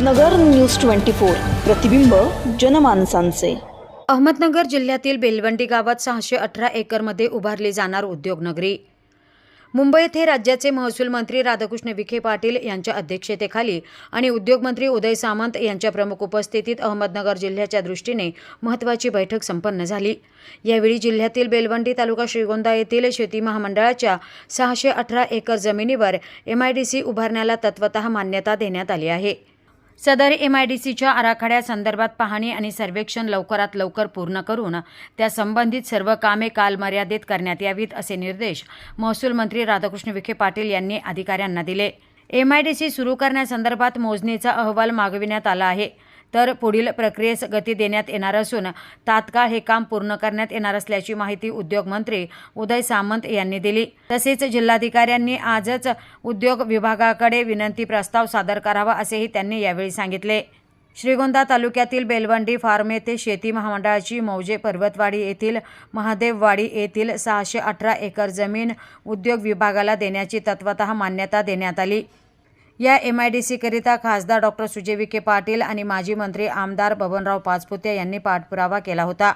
नगर news twenty four. प्रतिबिंब जनमानसांचे. अहमदनगर जिल्ह्यातील बेलवंडी गावात सहाशे अठरा एकरमध्ये उभारली जाणार उद्योगनगरी मुंबई येथे राज्याचे महसूल मंत्री राधाकृष्ण विखे पाटील यांच्या अध्यक्षतेखाली आणि उद्योगमंत्री उदय सामंत यांच्या प्रमुख उपस्थितीत अहमदनगर जिल्ह्याच्या दृष्टीने महत्त्वाची बैठक संपन्न झाली. यावेळी जिल्ह्यातील बेलवंडी तालुका श्रीगोंदा येथील शेती महामंडळाच्या सहाशे अठरा एकर जमिनीवर एमआयडीसी उभारण्याला तत्वत मान्यता देण्यात आली आहे. सदर एमआयडीसीच्या आराखड्यासंदर्भात पाहणी आणि सर्वेक्षण लवकरात लवकर पूर्ण करून त्या संबंधित सर्व कामे कालमर्यादेत करण्यात यावीत असे निर्देश महसूल मंत्री राधाकृष्ण विखे पाटील यांनी अधिकाऱ्यांना दिले. एमआयडीसी सुरू करण्यासंदर्भात मोजणीचा अहवाल मागविण्यात आला आहे. तर पुढील प्रक्रियेस गती देण्यात येणार असून तात्काळ हे काम पूर्ण करण्यात येणार असल्याची माहिती उद्योगमंत्री उदय सामंत यांनी दिली. तसेच जिल्हाधिकाऱ्यांनी आजच उद्योग विभागाकडे विनंती प्रस्ताव सादर करावा असेही त्यांनी यावेळी सांगितले. श्रीगोंदा तालुक्यातील बेलवंडी फार्म येथे शेती महामंडळाची मौजे पर्वतवाडी येथील महादेववाडी येथील सहाशे अठरा एकर जमीन उद्योग विभागाला देण्याची तत्वत मान्यता देण्यात आली. या एम आय डी सीकरिता खासदार डॉक्टर सुजय विखे पाटील आणि माजी मंत्री आमदार बबनराव पाचपुते यांनी पाठपुरावा केला होता.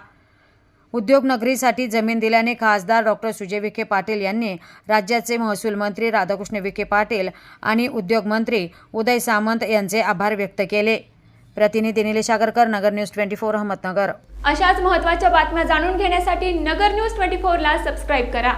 उद्योगनगरीसाठी जमीन दिल्याने खासदार डॉक्टर सुजय विखे पाटील यांनी राज्याचे महसूल मंत्री राधाकृष्ण विखे पाटील आणि उद्योगमंत्री उदय सामंत यांचे आभार व्यक्त केले. प्रतिनिधी Nilesh Agarkar Nagar news twenty four Ahmednagar. अशाच महत्त्वाच्या बातम्या जाणून घेण्यासाठी नगर न्यूज ट्वेंटी फोरला सबस्क्राईब करा.